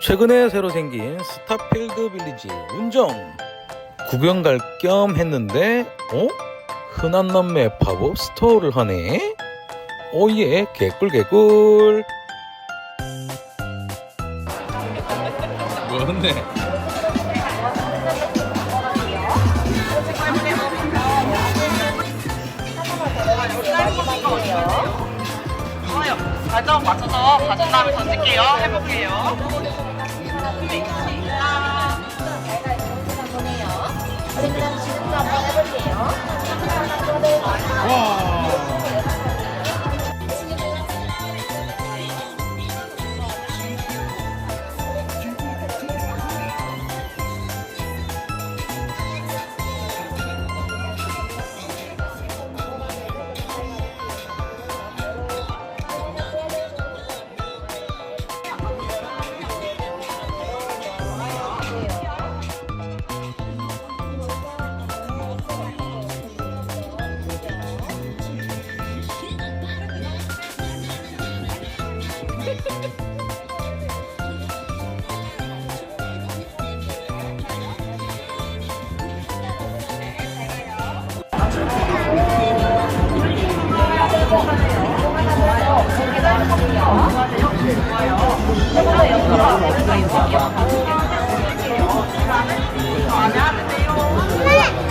최근에 새로 생긴 스타필드 빌리지 운정 구경 갈 겸 했는데 어? 흔한 남매 팝업 스토어를 하네? 오예 개꿀 개꿀. 뭐였네 발자국 맞춰서 다음에 던질게요. 해볼게요. 우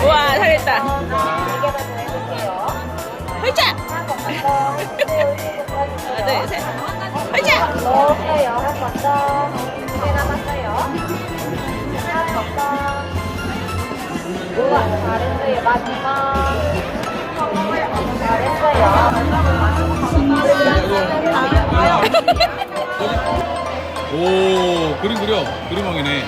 와 잘했다 홀짝 넣었어요. 한번 더. 두개 남았어요. 한번 더. 우와, 잘했어요. 마지막. 오 그림 그려 그림왕이네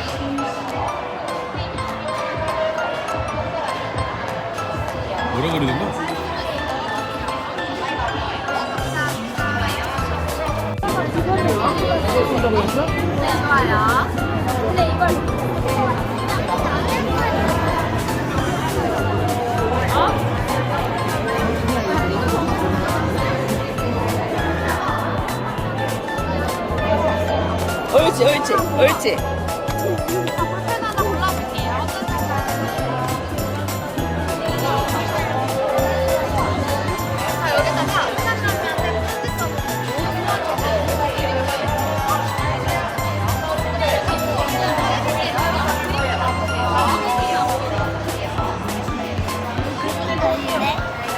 뭐라 그리는 거? 옳지 옳지 옳지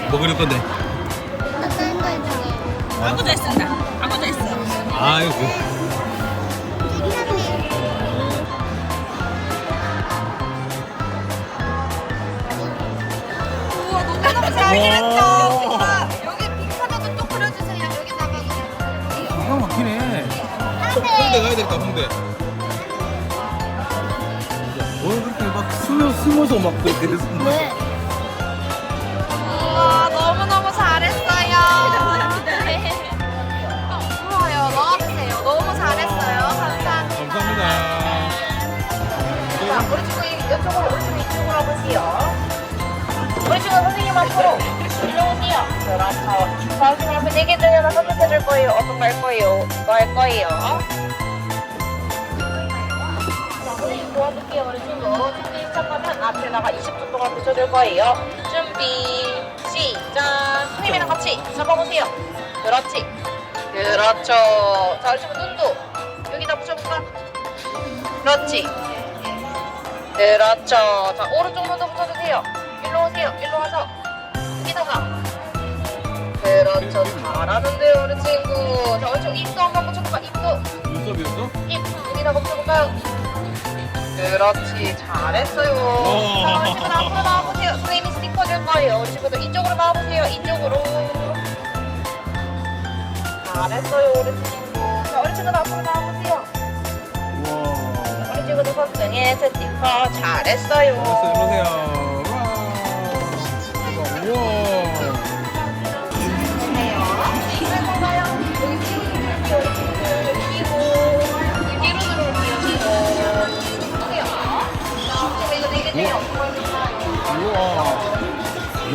뭐 그릴 건데? 아무도 했습니다. 아무도 했어 아이고. 우와, 너무너무 잘 그렸다. 여기 핑크도 또 그려주세요. 여기다가. 기가 막히네. 홍대. 가야 되겠다 홍대. 뭘 그렇게 막 숨어, 숨어서 막 그렇게 했습니다 네개 중에 하나 선택해줄 거예요. 어떤 거 할 거예요? 이거 할 거예요. 도와줄게요. 우리 친구. 준비 시작하면 앞에다가 20초 동안 붙여줄 거예요. 준비, 시작. 선생님이랑 같이 잡아보세요. 그렇지. 그렇죠. 자, 우리 친구 눈도 여기다 붙여볼까? 그렇지. 그렇죠. 자, 오른쪽 눈도 붙여주세요. 일로 오세요. 일로 와서. 여기다가. 잘하는데요, 우리 친구. 자, 우리 친구 입도 한번 붙여볼까? 입도. 눈썹이었어? 입. 여기다가 붙여볼까요? 그렇지. 잘했어요. 자, 우리 친구 앞으로 나와보세요. 선생님이 스티커 줄 거예요. 우리 친구들 이쪽으로 나와보세요. 이쪽으로. 잘했어요, 우리 친구. 자, 우리 친구들 앞으로 나와보세요. 우와 우리 친구들 손등에 스티커 잘했어요. 일로오세요 일로오세요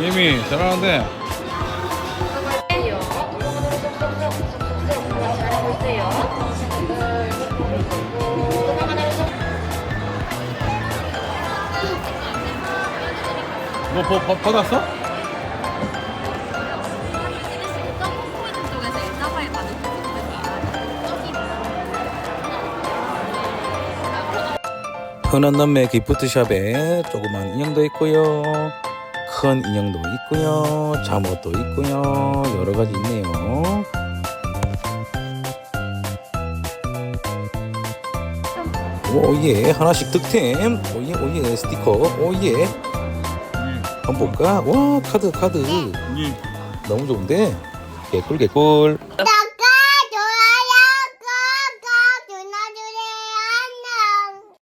이미 잘하는데 너 뭐, 뭐, 받았어? 흔한 남매 기프트샵에 조그만 인형도 있고요 큰 인형도 있고요. 잠옷도 있고요. 여러 가지 있네요. 오예 하나씩 득템. 오예 오예 스티커. 오예. 한번 볼까? 와 카드 카드. 너무 좋은데? 개꿀 개꿀